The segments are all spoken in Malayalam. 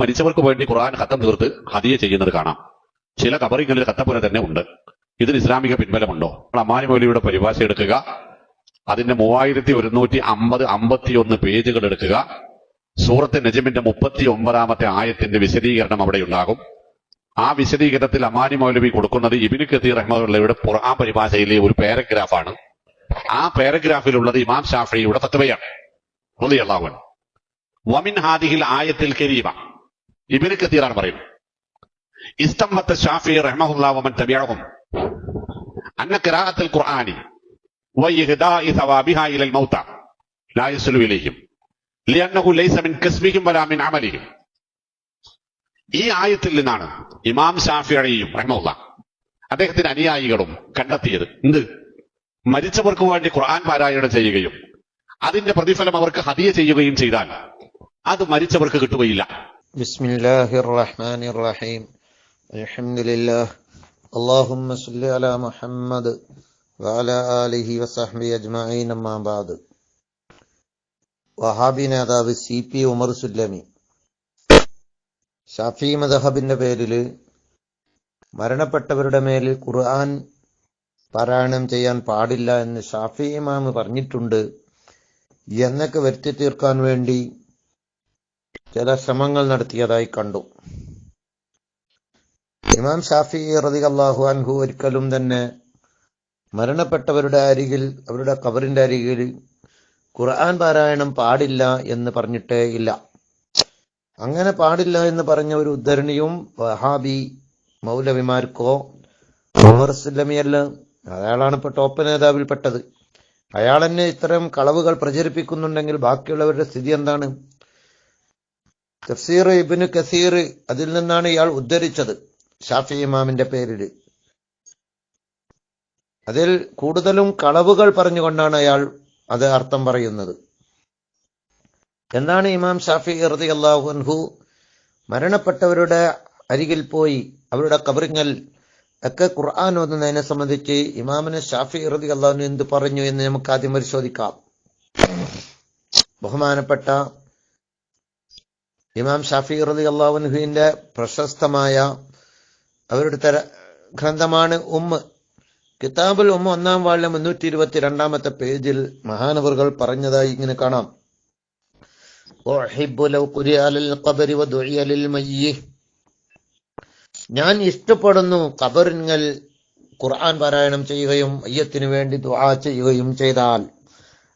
മരിച്ചവർക്ക് വേണ്ടി ഖുർആൻ ഖത്തം തീർത്ത് ഹദിയ ചെയ്യുന്നത് കാണാം. ചില കബറിങ്ങളിൽ ഖത്തപ്പുര തന്നെ ഉണ്ട്. ഇതിന് ഇസ്ലാമിക പിൻബലമുണ്ടോ? അമ്മാനി മൗലിയുടെ പരിഭാഷ എടുക്കുക. അതിന്റെ മൂവായിരത്തി ഒരുന്നൂറ്റി അമ്പത് അമ്പത്തിയൊന്ന് പേജുകൾ എടുക്കുക. സൂറത്ത് നജമിന്റെ മുപ്പത്തി ഒമ്പതാമത്തെ ആയത്തിന്റെ വിശദീകരണം അവിടെ ഉണ്ടാകും. ആ വിശദീകരണത്തിൽ അമാനി മൗലവി കൊടുക്കുന്നത് ഇബിന് കത്തീർ അഹമ്മദുള്ളയുടെ ഖുർആൻ പരിഭാഷയിലെ ഒരു പാരഗ്രാഫാണ്. ആ പാരഗ്രാഫിലുള്ളത് ഇമാം ഷാഫിയുടെ തത്വയാണ് റളിയല്ലാഹു വമിൻ ഹാദിഹിൽ ആയത്തിൽ കരീമ. ഇബിന് കത്തീറാണ് പറയുന്നത് ഇസ്തംബത്ത് ഷാഫി റഹ്മഹുല്ലാ വമൻ തബിഅഹും അന്ന ഖിറാഅത്തുൽ ഖുർആനി وإهداء ثوابها إلى الموتى لا يصل إليهم لأنه ليس من كسبهم ولا من عملهم ഈ ആയത്തിൽ നിന്നാണ് ഇമാം ഷാഫിയയും റഹ്മുള്ള അദ്ദേഹത്തിന്റെ അനുയായികളും കണ്ടെത്തിയത് എന്ത് മരിച്ചവർക്ക് വേണ്ടി ഖുർആൻ പാരായണം ചെയ്യുകയും അതിന്റെ പ്രതിഫലം അവർക്ക് ഹദിയ ചെയ്യുകയും ചെയ്താൽ അത് മരിച്ചവർക്ക് കിട്ടുകയില്ല بسم الله الرحمن الرحيم الحمد لله اللهم صل على محمد وعلى آله وصحبه أجمعين أما بعد വഹാബി നേതാവ് സി പി ഉമർ സുല്ലമി ഷാഫി മദഹബിന്റെ പേരിൽ മരണപ്പെട്ടവരുടെ മേലിൽ ഖുർആൻ പാരായണം ചെയ്യാൻ പാടില്ല എന്ന് ഷാഫി ഇമാമ് പറഞ്ഞിട്ടുണ്ട് എന്നൊക്കെ വരുത്തി തീർക്കാൻ വേണ്ടി ചില ശ്രമങ്ങൾ നടത്തിയതായി കണ്ടു. ഇമാം ഷാഫി റതി അള്ളാഹു അൻഹു ഒരിക്കലും തന്നെ മരണപ്പെട്ടവരുടെ അരികിൽ അവരുടെ കബറിന്റെ അരികിൽ ഖുർആൻ പാരായണം പാടില്ല എന്ന് പറഞ്ഞിട്ടേ ഇല്ല. അങ്ങനെ പാടില്ല എന്ന് പറഞ്ഞ ഒരു ഉദ്ധരണിയും വഹാബി മൗലവിമാർക്കോ ഉമർ സുല്ലമിയല്ല അയാളാണ് ഇപ്പൊ ടോപ്പ് നേതാവിൽപ്പെട്ടത്. അയാൾ തന്നെ ഇത്തരം കളവുകൾ പ്രചരിപ്പിക്കുന്നുണ്ടെങ്കിൽ ബാക്കിയുള്ളവരുടെ സ്ഥിതി എന്താണ്? തഫ്സീർ ഇബിന് കസീർ അതിൽ നിന്നാണ് ഇയാൾ ഉദ്ധരിച്ചത് ഷാഫി ഇമാമിന്റെ പേരിൽ. അതിൽ കൂടുതലും കളവുകൾ പറഞ്ഞുകൊണ്ടാണ് അയാൾ അത് അർത്ഥം പറയുന്നത്. എന്താണ് ഇമാം ഷാഫി ഇറതി അൻഹു മരണപ്പെട്ടവരുടെ അരികിൽ പോയി അവരുടെ കബറിങ്ങൽ ഒക്കെ ഖുർആൻ ഓതുന്നതിനെ സംബന്ധിച്ച് ഇമാമിന് ഷാഫി ഇറതി അള്ളാഹുനു എന്ത് പറഞ്ഞു എന്ന് നമുക്ക് ആദ്യം പരിശോധിക്കാം. ബഹുമാനപ്പെട്ട ഇമാം ഷാഫി റതി അള്ളാഹുനുഹുവിന്റെ പ്രശസ്തമായ അവരുടെ തര ഗ്രന്ഥമാണ് ഉമ്മ്. കിതാബുൽ ഉമ്മ ഒന്നാം വാളിലെ മുന്നൂറ്റി ഇരുപത്തി രണ്ടാമത്തെ പേജിൽ മഹാനവറുകൾ പറഞ്ഞതായി ഇങ്ങനെ കാണാം. ഞാൻ ഇഷ്ടപ്പെടുന്നു കബറിങ്ങൽ ഖുർആൻ പാരായണം ചെയ്യുകയും അയ്യത്തിനു വേണ്ടി ദുആ ചെയ്യുകയും ചെയ്താൽ.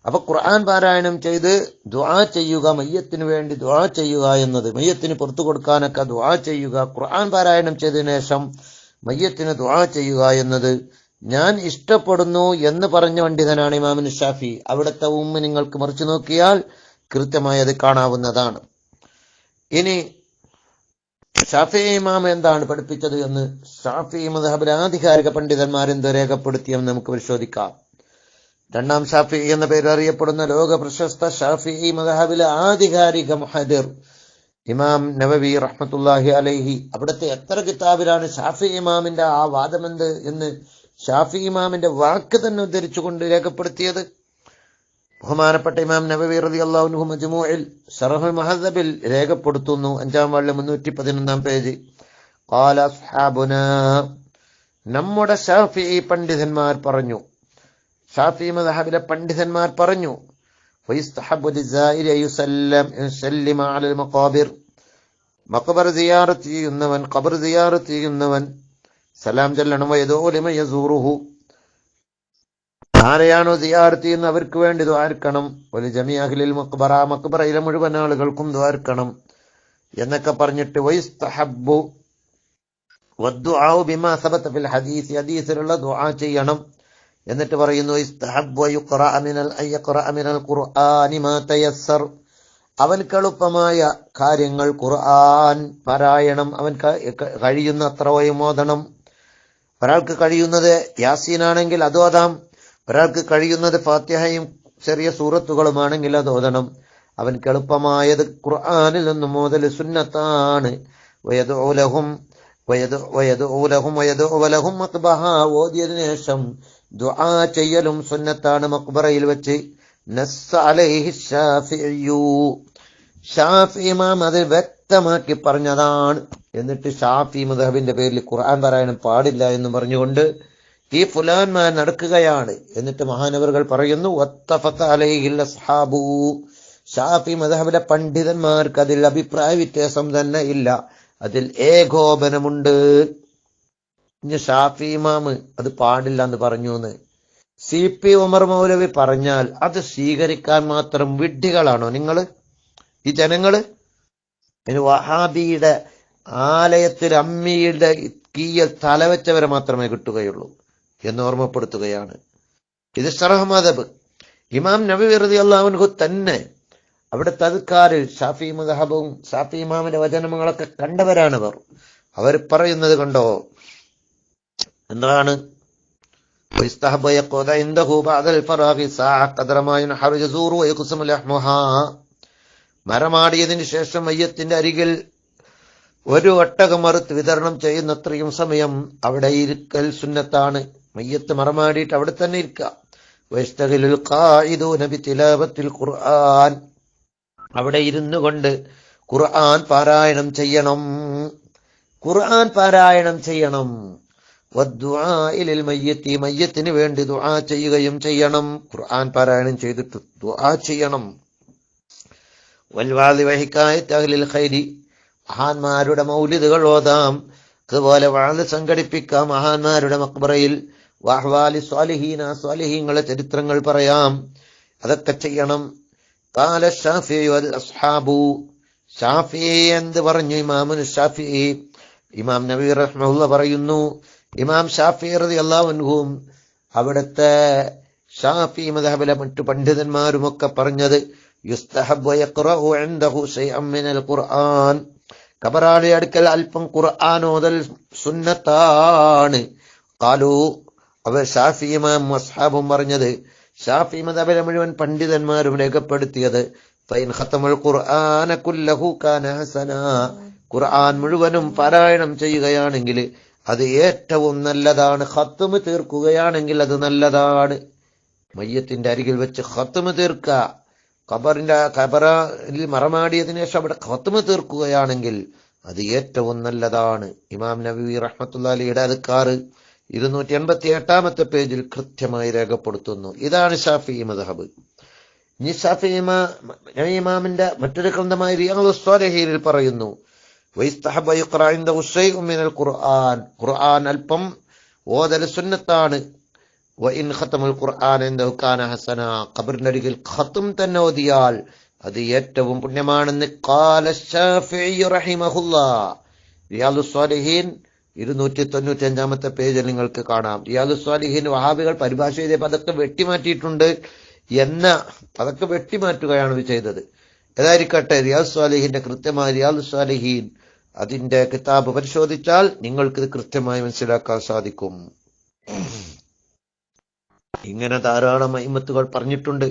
അപ്പൊ ഖുർആൻ പാരായണം ചെയ്ത് ദുആ ചെയ്യുക മയ്യത്തിന് വേണ്ടി ദുആ ചെയ്യുക എന്നത് മയ്യത്തിന് പുറത്തു കൊടുക്കാനൊക്കെ ദുആ ചെയ്യുക ഖുർആൻ പാരായണം ചെയ്തതിനു ശേഷം മയ്യത്തിന് ദുആ ചെയ്യുക എന്നത് ഞാൻ ഇഷ്ടപ്പെടുന്നു എന്ന് പറഞ്ഞ പണ്ഡിതനാണ് ഇമാമിൻ ഷാഫി. അവിടുത്തെ ഉമ്മ നിങ്ങൾക്ക് മറിച്ചു നോക്കിയാൽ കൃത്യമായി അത് കാണാവുന്നതാണ്. ഇനി ഷാഫി ഇമാം എന്താണ് പഠിപ്പിച്ചത് എന്ന് ഷാഫി മദഹബിലെ ആധികാരിക പണ്ഡിതന്മാരെന്ത് രേഖപ്പെടുത്തിയെന്ന് നമുക്ക് പരിശോധിക്കാം. രണ്ടാം ഷാഫി എന്ന പേര് അറിയപ്പെടുന്ന ലോക പ്രശസ്ത ഷാഫി മദഹബിലെ ആധികാരിക മുഹദിർ ഇമാം നവവി റഹ്മത്തുല്ലാഹി അലൈഹി. അവിടുത്തെ എത്ര കിതാബിലാണ് ഷാഫി ഇമാമിന്റെ ആ വാദമെന്ത് എന്ന് ഷാഫി ഇമാമിന്റെ വാക്ക് തന്നെ ഉദ്ധരിച്ചുകൊണ്ട് രേഖപ്പെടുത്തിയത്? ബഹുമാനപ്പെട്ട ഇമാം നബവി റതി അള്ളാഹു മജ്മൂഇൽ ഷറഹുൽ മഹദബിൽ രേഖപ്പെടുത്തുന്നു. അഞ്ചാം വാളിലെ മുന്നൂറ്റി പതിനൊന്നാം പേജ്. നമ്മുടെ ഷാഫി പണ്ഡിതന്മാർ പറഞ്ഞു ഷാഫി മദഹബിലെ പണ്ഡിതന്മാർ പറഞ്ഞു മഖബർ. സിയാറത്ത് ചെയ്യുന്നവൻ ഖബർ സിയാറത്ത് ചെയ്യുന്നവൻ സലാം ചെല്ലണം വയതോലിമ യസൂറുഹു. ആരെയാണോ സിയാറത്ത് ചെയ്യുന്നത് അവർക്ക് വേണ്ടി ദ്വാർക്കണം ഒരു ജമിയാഹിലിൽ മക്ബറ മക്ബറയിലെ മുഴുവൻ ആളുകൾക്കും ദ്വാർക്കണം എന്നൊക്കെ പറഞ്ഞിട്ട് വൈസ്തഹബു ഹദീസ് ഹദീസിലുള്ള ദുആ ചെയ്യണം. എന്നിട്ട് പറയുന്നു അവൻക്ക് എളുപ്പമായ കാര്യങ്ങൾ ഖുർആൻ പാരായണം അവൻ കഴിയുന്ന അത്ര ഓതണം. ഒരാൾക്ക് കഴിയുന്നത് യാസീനാണെങ്കിൽ അത് ഓതാം. ഒരാൾക്ക് കഴിയുന്നത് ഫാത്യഹയും ചെറിയ സൂറത്തുകളുമാണെങ്കിൽ അത് ഓതണം. അവൻക്ക് എളുപ്പമായത് ഖുർആാനിൽ നിന്നും മുതൽ സുന്നത്താണ്. വയദുലഹും വയദുലഹും വയദുലഹും അക്ബഹ ഓതിയതിനു ശേഷം ദുആ ചെയ്യലും സുന്നത്താണ് മക്ബറയിൽ വെച്ച്. നസ്സ അലൈഹി ഷാഫിയു ഷാഫി ഇമാം അത് വ്യക്തമാക്കി പറഞ്ഞതാണ്. എന്നിട്ട് ഷാഫി മദഹബിന്റെ പേരിൽ ഖുർആൻ പാരായണം പാടില്ല എന്ന് പറഞ്ഞുകൊണ്ട് ഈ ഫുലാൻമാൻ നടക്കുകയാണ്. എന്നിട്ട് മഹാനവറുകൾ പറയുന്നു "വത്തഫഖ അലൈഹിൽ അസ്ഹാബു." ഷാഫി മദഹബിലെ പണ്ഡിതന്മാർക്ക് അതിൽ അഭിപ്രായ വ്യത്യാസം തന്നെ ഇല്ല. അതിൽ ഏകോപനമുണ്ട്. ഇനി ഷാഫി ഇമാമ് അത് പാടില്ല എന്ന് പറഞ്ഞു എന്ന് സി പി ഉമർ മൗലവി പറഞ്ഞാൽ അത് സ്വീകരിക്കാൻ മാത്രം വിഡ്ഢികളാണോ നിങ്ങൾ ഈ ജനങ്ങൾ വഹാബിയുടെ ആലയത്തിൽ അമ്മിയുടെ കീയൽ തലവെച്ചവരെ മാത്രമേ കിട്ടുകയുള്ളൂ എന്ന് ഓർമ്മപ്പെടുത്തുകയാണ്. ഇത് സർഹമദബ് ഇമാം നബി വെറുതെ അള്ളാഹുൻഹു തന്നെ അവിടെ തതുക്കാരിൽ ഷാഫി മദഹബും ഷാഫി ഇമാമിന്റെ വചനങ്ങളൊക്കെ കണ്ടവരാണ് അവർ. അവർ പറയുന്നത് കണ്ടോ? എന്താണ് ويستحب يقعد عنده بعد الفراغ ساعة قدر ما ينحر جزور ويقسم لحمها മരമാടിയതിന് ശേഷം മയ്യത്തിന്റെ അരികിൽ ഒരു ഒട്ടകം മറുത്ത് വിതരണം ചെയ്യുന്നത്രയും സമയം അവിടെ ഇരിക്കൽ സുന്നത്താണ് മയ്യത്ത് മറമാടിയിട്ട് അവിടെ തന്നെ ഇരിക്കുക വൈസ്തകിലുൽ ഖായിദൂന ബിതിലാവത്തിൽ ഖുർആൻ അവിടെ ഇരുന്നു കൊണ്ട് ഖുർആൻ പാരായണം ചെയ്യണം ഖുർആൻ പാരായണം ചെയ്യണം വദ്ദുആഇലിൽ മയ്യത്തി മയ്യത്തിന് വേണ്ടി ദുആ ചെയ്യുകയും ചെയ്യണം. ഖുർആൻ പാരായണം ചെയ്തിട്ട് ദുആ ചെയ്യണം. വൽവാദി വഹിക്കായത്ത് അഹ്ലിൽ ഖൈരി. മഹാന്മാരുടെ മൗലിദുകൾ ഓതാം. അതുപോലെ വാഴ് സംഘടിപ്പിക്കാം. മഹാന്മാരുടെ മക്ബറയിൽ വാഹ്വാലി സ്വാലിഹീന സ്വാലിഹീങ്ങളെ ചരിത്രങ്ങൾ പറയാം. അതൊക്കെ ചെയ്യണം. കാല ഷാഫി അസ്ഹാബു. ഷാഫി എന്ത് പറഞ്ഞു? ഇമാമുൻ ഷാഫി ഇമാം നബി റഹ്മുള്ള പറയുന്നു ഇമാം ഷാഫി റതി അള്ളാഹുവും അവിടുത്തെ ഷാഫി മദഹബിലെ മറ്റു പണ്ഡിതന്മാരുമൊക്കെ പറഞ്ഞത് കബറാളി അടുക്കൽ അല്പം ഖുർആൻ സുന്നത്താണ്. കാലു അവർ ഷാഫി ഇമാം മസ്ഹാബും പറഞ്ഞത് ഷാഫി മദബിലെ മുഴുവൻ പണ്ഡിതന്മാരും രേഖപ്പെടുത്തിയത് ഖുർആൻ മുഴുവനും പാരായണം ചെയ്യുകയാണെങ്കിൽ അത് ഏറ്റവും നല്ലതാണ്. ഹത്തുമ് തീർക്കുകയാണെങ്കിൽ അത് നല്ലതാണ്. മയ്യത്തിന്റെ അരികിൽ വെച്ച് ഹത്തുമ് തീർക്കുക. ഖബറിന്റെ ഖബറിൽ മറമാടിയതിനു ശേഷം അവിടെ ഹത്തുമ് തീർക്കുകയാണെങ്കിൽ അത് ഏറ്റവും നല്ലതാണ്. ഇമാം നബി റഹ്മത്തുല്ലാലിയുടെ അതുക്കാറ് ഇരുന്നൂറ്റി എൺപത്തി എട്ടാമത്തെ പേജിൽ കൃത്യമായി രേഖപ്പെടുത്തുന്നു. ഇതാണ് ഷാഫി മദഹബ്. ഇനി ഷാഫി ഇമാമിന്റെ മറ്റൊരു ഗ്രന്ഥമായ റിയാദ് സ്വാലഹീരിൽ പറയുന്നു ഖുർആൻ ഖുർആൻ അല്പം ഓതൽ സുന്നത്താണ്. ഹസന. ഖബറിന്റെ അരികിൽ ഖത്തും തന്നെ ഓതിയാൽ അത് ഏറ്റവും പുണ്യമാണെന്ന് ഖാല ശാഫിഈ റഹിമഹുല്ലാ. റിയാദുസ് സ്വാലിഹീൻ ഇരുന്നൂറ്റി തൊണ്ണൂറ്റി അഞ്ചാമത്തെ പേജിൽ നിങ്ങൾക്ക് കാണാം. റിയാദുസ് സ്വാലിഹീൻ വഹാബികൾ പരിഭാഷ ചെയ്ത അതൊക്കെ വെട്ടിമാറ്റിയിട്ടുണ്ട് എന്ന അതൊക്കെ വെട്ടിമാറ്റുകയാണ് ഇത് ചെയ്തത്. ഏതായിരിക്കട്ടെ റിയാദ് സ്വാലിഹിന്റെ കൃത്യമായ റിയാദ് സ്വാലിഹീൻ അതിന്റെ കിതാബ് പരിശോധിച്ചാൽ നിങ്ങൾക്ക് ഇത് കൃത്യമായി മനസ്സിലാക്കാൻ സാധിക്കും. ഇങ്ങനെ ധാരാളം അയിമത്തുകൾ പറഞ്ഞിട്ടുണ്ട്.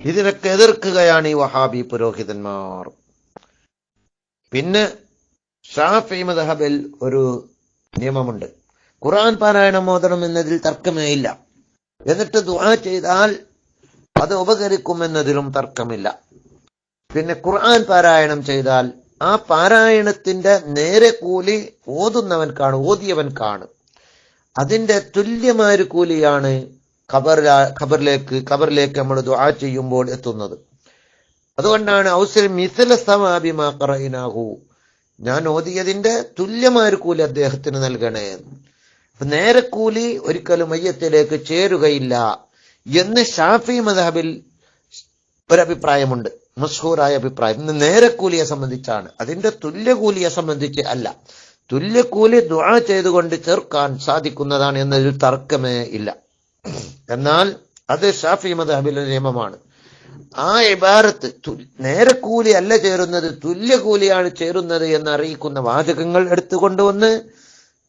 ഇതിനൊക്കെ എതിർക്കുകയാണ് ഈ വഹാബി പുരോഹിതന്മാർ. പിന്നെ ഷാഫി മദഹബിൽ ഒരു നിയമമുണ്ട്. ഖുറാൻ പാരായണം മോദനം എന്നതിൽ തർക്കമേ ഇല്ല. എന്നിട്ട് ദുആ ചെയ്താൽ അത് ഉപകരിക്കുമെന്നതിലും തർക്കമില്ല. പിന്നെ ഖുർആൻ പാരായണം ചെയ്താൽ ആ പാരായണത്തിന്റെ നേരെ കൂലി ഓതുന്നവൻ കാണും ഓതിയവൻ കാണും. അതിന്റെ തുല്യമായ ഒരു കൂലിയാണ് ഖബറില ഖബറിലേക്ക് ഖബറിലേക്ക് നമ്മൾ ദുആ ചെയ്യുമ്പോൾ എത്തുന്നത്. അതുകൊണ്ടാണ് ഔസൽ മിസല സമാബിമാ ഞാൻ ഓതിയതിന്റെ തുല്യമായ ഒരു കൂലി അദ്ദേഹത്തിന് നൽകണേ. നേരെ കൂലി ഒരിക്കലും മയ്യത്തിലേക്ക് ചേരുകയില്ല എന്ന് ഷാഫി മദഹബിൽ ഒരഭിപ്രായമുണ്ട്. മഷൂറായ അഭിപ്രായം. ഇന്ന് നേരക്കൂലിയെ സംബന്ധിച്ചാണ്. അതിന്റെ തുല്യകൂലിയെ സംബന്ധിച്ച് അല്ല. തുല്യകൂലി ദുആ ചെയ്തുകൊണ്ട് ചേർക്കാൻ സാധിക്കുന്നതാണ് എന്നതിൽ തർക്കമേ ഇല്ല. എന്നാൽ അത് ഷാഫി മദ്ഹബിലെ നിയമമാണ്. ആ ഇബാരത്ത് നേരക്കൂലി അല്ല ചേരുന്നത് തുല്യകൂലിയാണ് ചേരുന്നത് എന്ന് അറിയിക്കുന്ന വാചകങ്ങൾ എടുത്തുകൊണ്ടുവന്ന്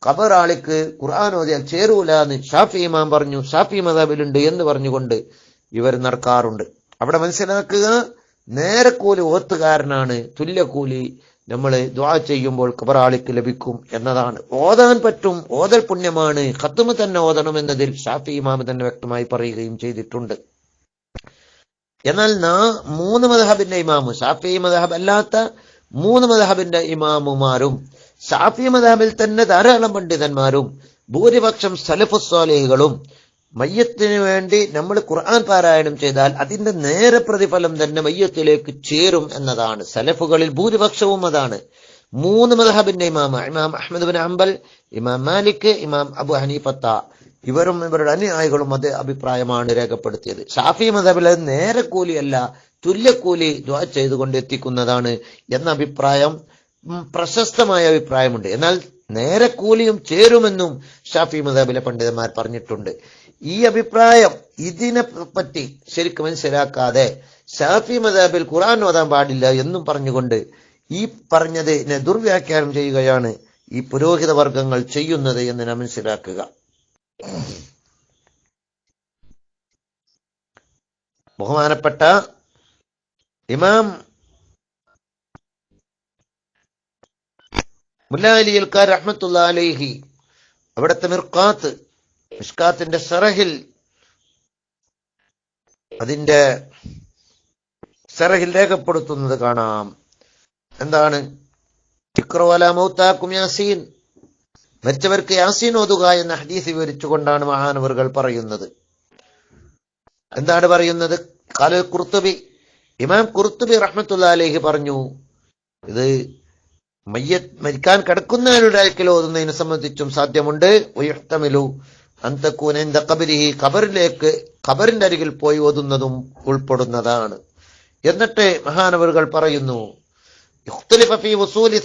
ഖബറാളിക്ക് ഖുർആൻ ഓതിയാൽ ചേരൂല എന്ന് ഷാഫി ഇമാം പറഞ്ഞു. ഷാഫി മദാബിലുണ്ട് എന്ന് പറഞ്ഞുകൊണ്ട് ഇവർ നടക്കാറുണ്ട്. അവിടെ മനസ്സിലാക്കുക നേരക്കൂലി ഓത്തുകാരനാണ് തുല്യക്കൂലി നമ്മൾ ദ്വാ ചെയ്യുമ്പോൾ കബറാളിക്ക് ലഭിക്കും എന്നതാണ്. ഓതാൻ പറ്റും ഓതൽ പുണ്യമാണ്. ഖത്തുമ് തന്നെ ഓതണം എന്നതിൽ ഷാഫി ഇമാം തന്നെ വ്യക്തമായി പറയുകയും ചെയ്തിട്ടുണ്ട്. എന്നാൽ നാ മൂന്ന് മദഹബിന്റെ ഇമാമു ഷാഫി മദഹബ് അല്ലാത്ത മൂന്ന് മദഹബിന്റെ ഇമാമുമാരും ഷാഫി മദഹബിൽ തന്നെ ധാരാളം പണ്ഡിതന്മാരും ഭൂരിപക്ഷം സലഫുസ്വാലിഹികളും മയ്യത്തിന് വേണ്ടി നമ്മൾ ഖുർആൻ പാരായണം ചെയ്താൽ അതിന്റെ നേരെ പ്രതിഫലം തന്നെ മയ്യത്തിലേക്ക് ചേരും എന്നതാണ്. സലഫുകളിൽ ഭൂരിപക്ഷവും അതാണ്. മൂന്ന് മദഹബിന്റെ ഇമാമ ഇമാം അഹമ്മദ് ബിൻ അംബൽ ഇമാം മാലിക് ഇമാം അബു ഹനീഫത്ത ഇവരും ഇവരുടെ അനുയായികളും അത് അഭിപ്രായമാണ് രേഖപ്പെടുത്തിയത്. ഷാഫി മദബിൽ നേരെ കൂലിയല്ല തുല്യക്കൂലി ദ്വാ ചെയ്തുകൊണ്ട് എത്തിക്കുന്നതാണ് എന്ന അഭിപ്രായം പ്രശസ്തമായ അഭിപ്രായമുണ്ട്. എന്നാൽ നേരെ കൂലിയും ചേരുമെന്നും ഷാഫി മദാബിലെ പണ്ഡിതന്മാർ പറഞ്ഞിട്ടുണ്ട്. ഈ അഭിപ്രായം ഇതിനെ പറ്റി ശരിക്കും മനസ്സിലാക്കാതെ ഷാഫി മദാബിൽ ഖുറാൻ ഓതാൻ പാടില്ല എന്നും പറഞ്ഞുകൊണ്ട് ഈ പറഞ്ഞതിനെ ദുർവ്യാഖ്യാനം ചെയ്യുകയാണ് ഈ പുരോഹിത വർഗങ്ങൾ ചെയ്യുന്നത് എന്ന് നാം മനസ്സിലാക്കുക. ബഹുമാനപ്പെട്ട ഇമാം മുല്ലാലിയൽക്കാർ അഹമ്മത്തുള്ള അലൈഹി അവിടുത്തെ മിർക്കാത്ത് മിഷ്കാത്തിന്റെ സറഹിൽ അതിന്റെ സറഹിൽ രേഖപ്പെടുത്തുന്നത് കാണാം. എന്താണ്? യാസീൻ. മരിച്ചവർക്ക് യാസീൻ ഓതുക എന്ന ഹദീസ് വിവരിച്ചുകൊണ്ടാണ് മഹാനവറുകൾ പറയുന്നത്. എന്താണ് പറയുന്നത്? കാലൽ കുർത്തുബി ഇമാം കുർത്തുബി റഹ്മത്തുള്ള അലേഹി പറഞ്ഞു ഇത് മയ്യ മരിക്കാൻ കിടക്കുന്നവരുടെ അയക്കൽ ഓതുന്നതിനെ സംബന്ധിച്ചും സാധ്യമുണ്ട്. ഉയർത്തമിലു അന്തക്കൂന കബരിഹി കബറിലേക്ക് കബറിന്റെ അരികിൽ പോയി ഓതുന്നതും ഉൾപ്പെടുന്നതാണ്. എന്നിട്ട് മഹാനവറുകൾ പറയുന്നു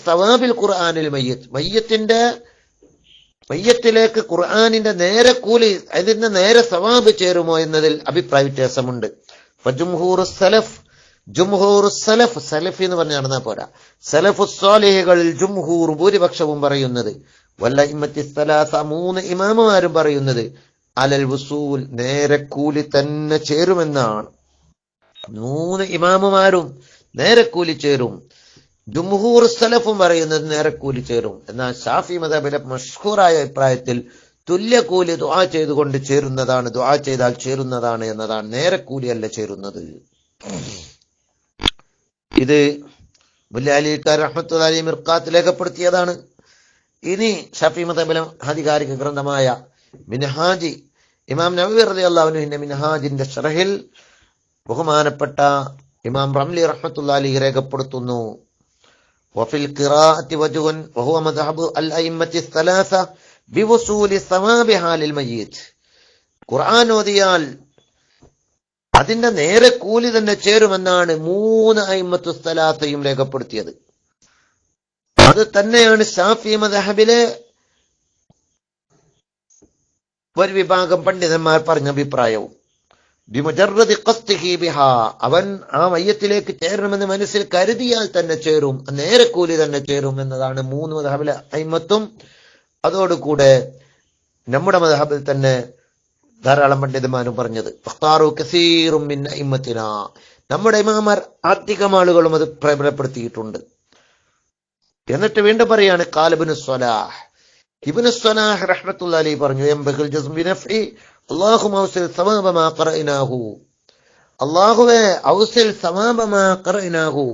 സവാബിൽ ഖുർആനിൽ മയ്യത്ത്. മയ്യത്തിന്റെ മയ്യത്തിലേക്ക് ഖുർആാനിന്റെ നേരെ കൂലി അതിന്റെ നേരെ സവാബ് ചേരുമോ എന്നതിൽ അഭിപ്രായ വ്യത്യാസമുണ്ട്. സലഫ് ജുംഹൂർ സലഫ് സലഫി എന്ന് പറഞ്ഞ് നടന്നാൽ പോരാ. സലഫു സ്വാലിഹികളിൽ ജുംഹൂർ ഭൂരിപക്ഷവും പറയുന്നത്. വല്ല ഇമ്മത്തി സലാസ മൂന്ന് ഇമാമമാരും പറയുന്നത് അലൽ വസൂൽ നേരെ കൂലി തന്നെ ചേരുമെന്നാണ്. മൂന്ന് ഇമാമമാരും നേരെ കൂലി ചേരും. ജുംഹൂർ സലഫും പറയുന്നത് നേരെ കൂലി ചേരും. എന്നാൽ ഷാഫി മതബിലെ മഷ്ഹൂറായ അഭിപ്രായത്തിൽ തുല്യ കൂലി ദുആ ചെയ്തുകൊണ്ട് ചേരുന്നതാണ് ദുആ ചെയ്താൽ ചേരുന്നതാണ് എന്നതാണ് നേരെ കൂലിയല്ല ചേരുന്നത്. ഇത് മുല്ലാലിക്കാർ റഹ്മത്ത് അലി മിർക്കാത്ത് രേഖപ്പെടുത്തിയതാണ് ഇനി ഷഫി മതബിലെ ആധികാരിക ഗ്രന്ഥമായ മിൻഹാജി ഇമാം നബി റലി അള്ളാഹുനുഹിന്റെ മിൻഹാജിന്റെ ഷറഹിൽ ബഹുമാനപ്പെട്ട ഇമാം റംലി റഹ്മത്തുള്ള അലി രേഖപ്പെടുത്തുന്നു وفي القراءة وجه وهو مذهب الأئمة الثلاثة بوصول ثوابها للميت ഖുർആൻ ഓതിയാൽ അതിന്റെ നേരെ കൂലി തന്നെ ചേരുമെന്നാണ് മൂന്ന് അയിമത്തു സ്ഥലാത്തയും രേഖപ്പെടുത്തിയത്. അത് തന്നെയാണ് ഷാഫി മദഹബിലെ ഒരു വിഭാഗം പണ്ഡിതന്മാർ പറഞ്ഞ അഭിപ്രായവും. അവൻ ആ മയ്യത്തിലേക്ക് ചേരണമെന്ന് മനസ്സിൽ കരുതിയാൽ തന്നെ ചേരും നേരെ കൂലി തന്നെ ചേരും എന്നതാണ് മൂന്ന് മതഹബിലെ അയിമത്തും. അതോടുകൂടെ നമ്മുടെ മതഹബിൽ തന്നെ ധാരാളം പണ്ഡിതന്മാരും പറഞ്ഞത് ഇമ്മത്തിന നമ്മുടെ ഇമാമാർ അധികം ആളുകളും അത് പ്രബലപ്പെടുത്തിയിട്ടുണ്ട്. എന്നിട്ട് വീണ്ടും പറയാണ് കാലബിന് സ്വലാഹ്. ഇബ്നു സ്വലാഹ് റഹ്മത്തുള്ളാഹി അലൈഹി പറഞ്ഞു മാ ഖറഅനാഹു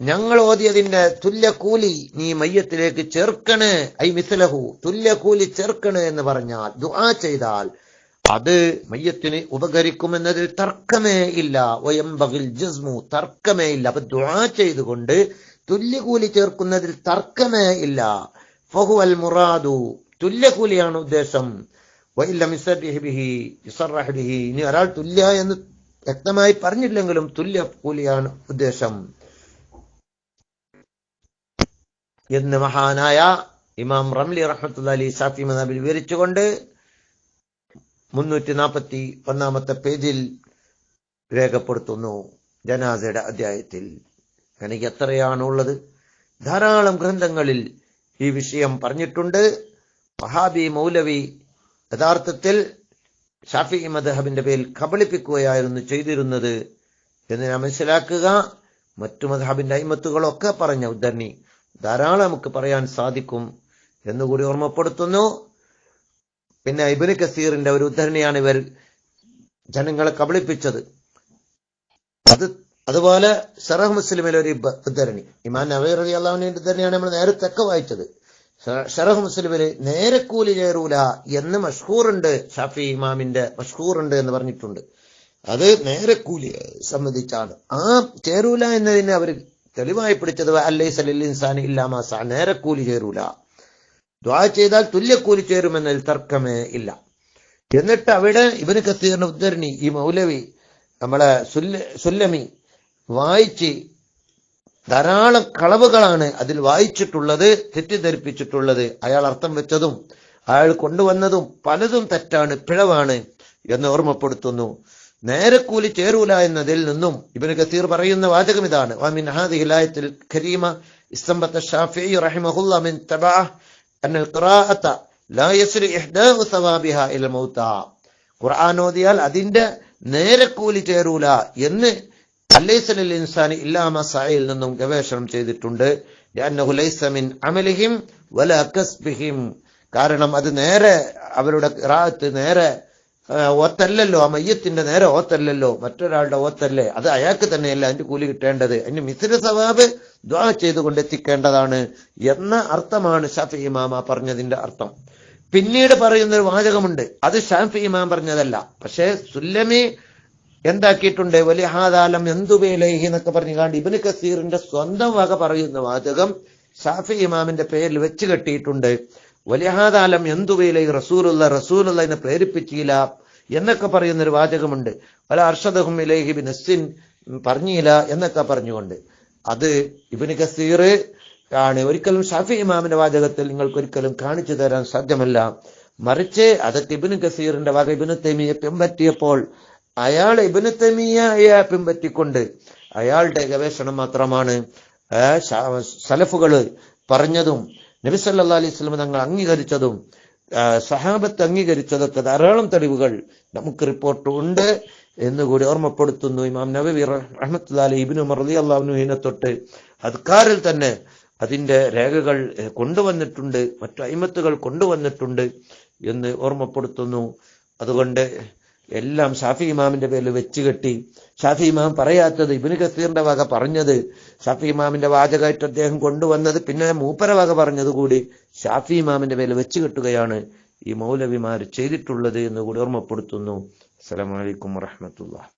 ഞങ്ങൾ ഓതിയതിന്റെ തുല്യ കൂലി നീ മയ്യത്തിലേക്ക് ചേർക്കണേ ഐ മിസ്ലഹു തുല്യ കൂലി ചേർക്കണേ എന്ന് പറഞ്ഞാൽ ദുആ ചെയ്താൽ അത് മയ്യത്തിന് ഉപകരിക്കുമെന്നതിൽ തർക്കമേ ഇല്ല. വയംബകിൽ ജസ്മു തർക്കമേ ഇല്ല. അപ്പൊ ദ്വാ ചെയ്തുകൊണ്ട് തുല്യകൂലി ചേർക്കുന്നതിൽ തർക്കമേ ഇല്ല. ഫഹു അൽ മുറാദു. തുല്യകൂലിയാണ് ഉദ്ദേശം. ഇനി ഒരാൾ തുല്യ എന്ന് വ്യക്തമായി പറഞ്ഞില്ലെങ്കിലും തുല്യ കൂലിയാണ് ഉദ്ദേശം. എന്ന് മഹാനായ ഇമാം റംലി റഹ്മത്തുള്ള അലി ഷാഫി മദാബിൽ വിവരിച്ചുകൊണ്ട് മുന്നൂറ്റി നാൽപ്പത്തി ഒന്നാമത്തെ പേജിൽ രേഖപ്പെടുത്തുന്നു ജനാസയുടെ അധ്യായത്തിൽ. എനിക്ക് എത്രയാണുള്ളത്? ധാരാളം ഗ്രന്ഥങ്ങളിൽ ഈ വിഷയം പറഞ്ഞിട്ടുണ്ട്. വഹാബി മൗലവി യഥാർത്ഥത്തിൽ ഷാഫി മദഹബിന്റെ പേരിൽ കബളിപ്പിക്കുകയായിരുന്നു ചെയ്തിരുന്നത് എന്ന് ഞാൻ മനസ്സിലാക്കുക. മറ്റു മദഹബിന്റെ അയിമത്തുകളൊക്കെ പറഞ്ഞ ഉദ്ധരണി ധാരാളം നമുക്ക് പറയാൻ സാധിക്കും എന്നുകൂടി ഓർമ്മപ്പെടുത്തുന്നു. പിന്നെ ഇബിന് കസീറിന്റെ ഒരു ഉദ്ധരണിയാണ് ഇവർ ജനങ്ങളെ കബളിപ്പിച്ചത്. അത് അതുപോലെ ഷറഹ് മുസ്ലിമിലെ ഒരു ഉദ്ധരണി. ഇമാൻ നവീർ അലി അള്ളാഹുവിന്റെ ഉദ്ധരണിയാണ് നമ്മൾ നേരത്തൊക്കെ വായിച്ചത്. ഷറഹ് മുസ്ലിമിൽ നേരെ കൂലി ചേരൂല എന്ന് മഷ്ഹൂറുണ്ട്. ഷാഫി ഇമാമിന്റെ മഷ്ഹൂറുണ്ട് എന്ന് പറഞ്ഞിട്ടുണ്ട്. അത് നേരെ കൂലി സംബന്ധിച്ചാണ്. ആ ചേരൂല എന്നതിനെ അവർ തെളിവായി പിടിച്ചത് അല്ലൈ സലിൽ ഇൻസാൻ ഇല്ലാമാസ നേരെ കൂലി ചേരൂല. ദ്വാ ചെയ്താൽ തുല്യക്കൂലി ചേരുമെന്നതിൽ തർക്കമേ ഇല്ല. എന്നിട്ട് അവിടെ ഇവന് കത്തീറിന്റെ ഉദ്ധരണി ഈ മൗലവി നമ്മളെ സുല്ല സുല്ലമി വായിച്ച് ധാരാളം കളവുകളാണ് അതിൽ വായിച്ചിട്ടുള്ളത് തെറ്റിദ്ധരിപ്പിച്ചിട്ടുള്ളത്. അയാൾ അർത്ഥം വെച്ചതും അയാൾ കൊണ്ടുവന്നതും പലതും തെറ്റാണ് പിഴവാണ് എന്ന് ഓർമ്മപ്പെടുത്തുന്നു. നേരക്കൂലി കൂലി ചേരൂല എന്നതിൽ നിന്നും ഇബിന് കസീർ പറയുന്ന വാചകം ഇതാണ്. ഖുർആൻ ഓതിയാൽ അതിന്റെ കൂലി ചേരൂല എന്ന് അല്ലൈസലിൽ ഇൻസാനി ഇല്ലാമ സായിൽ നിന്നും ഗവേഷണം ചെയ്തിട്ടുണ്ട്. വല കാരണം അത് നേരെ അവരുടെ റാത്ത് നേരെ ഓത്തല്ലോ ആ മയ്യത്തിന്റെ നേരെ ഓത്തല്ലല്ലോ മറ്റൊരാളുടെ ഓത്തല്ലേ? അത് അയാൾക്ക് തന്നെയല്ല അതിന്റെ കൂലി കിട്ടേണ്ടത്. അതിന്റെ മിസിര സവാബ് ദ്വാ ചെയ്തുകൊണ്ട് എത്തിക്കേണ്ടതാണ് എന്ന അർത്ഥമാണ് ഷാഫി ഇമാമ പറഞ്ഞതിന്റെ അർത്ഥം. പിന്നീട് പറയുന്ന ഒരു വാചകമുണ്ട്. അത് ഷാഫി ഇമാം പറഞ്ഞതല്ല. പക്ഷേ സുല്ലമി എന്താക്കിയിട്ടുണ്ട്? വലിയ ഹാദാലം എന്തുവേലേഹി എന്നൊക്കെ പറഞ്ഞു കാണ്ട് ഇബിന് കസീറിന്റെ സ്വന്തം വക പറയുന്ന വാചകം ഷാഫി ഇമാമിന്റെ പേരിൽ വെച്ച് കെട്ടിയിട്ടുണ്ട്. വലിയഹാദാലം എന്തുവേലെ റസൂലുള്ള റസൂലുള്ള എന്നെ പ്രേരിപ്പിച്ചില്ല എന്നൊക്കെ പറയുന്ന ഒരു വാചകമുണ്ട്. പല അർഷദഹും ഇലേഹി ബിനസ്സിൻ പറഞ്ഞില്ല എന്നൊക്കെ പറഞ്ഞുകൊണ്ട്. അത് ഇബിന് കസീർ ആണ്. ഒരിക്കലും ഷാഫി ഇമാമിന്റെ വാചകത്തിൽ നിങ്ങൾക്ക് ഒരിക്കലും കാണിച്ചു തരാൻ സാധ്യമല്ല. മറിച്ച് അതൊക്കെ ഇബിന് കസീറിന്റെ വക ഇബിന് തെമിയെ പിൻപറ്റിയപ്പോൾ അയാൾ ഇബിന് തെമിയെ പിൻപറ്റിക്കൊണ്ട് അയാളുടെ ഗവേഷണം മാത്രമാണ് സലഫുകൾ പറഞ്ഞതും നബി സല്ലല്ലാഹു അലൈഹി സ്വലം തങ്ങൾ അംഗീകരിച്ചതും സഹാബത്ത് അംഗീകരിച്ചതൊക്കെ ധാരാളം തെളിവുകൾ നമുക്ക് റിപ്പോർട്ട് ഉണ്ട് എന്നുകൂടി ഓർമ്മപ്പെടുത്തുന്നു. ഇമാം നബവി റഹ്മത്തുല്ലാലി ഇബിനു മറലി അള്ളാഹുനുഹിനെ തൊട്ട് അദ്കാറിൽ തന്നെ അതിന്റെ രേഖകൾ കൊണ്ടുവന്നിട്ടുണ്ട്. മറ്റു അയിമത്തുകൾ കൊണ്ടുവന്നിട്ടുണ്ട് എന്ന് ഓർമ്മപ്പെടുത്തുന്നു. അതുകൊണ്ട് എല്ലാം ഷാഫി ഇമാമിന്റെ പേരിൽ വെച്ച് കെട്ടി. ഷാഫി ഇമാം പറയാത്തത് ഇബിന് കസീറിന്റെ വക പറഞ്ഞത്. ഷാഫി ഇമാമിന്റെ വാചകമായിട്ട് അദ്ദേഹം കൊണ്ടുവന്നത് പിന്നെ മൂപ്പര വക പറഞ്ഞത് കൂടി ഷാഫി ഇമാമിന്റെ പേരിൽ വെച്ച് കെട്ടുകയാണ് ഈ മൗലവിമാർ ചെയ്തിട്ടുള്ളത് എന്ന് കൂടി ഓർമ്മപ്പെടുത്തുന്നു. അസ്സലാമു അലൈക്കും വറഹ്മത്തുള്ളാഹി.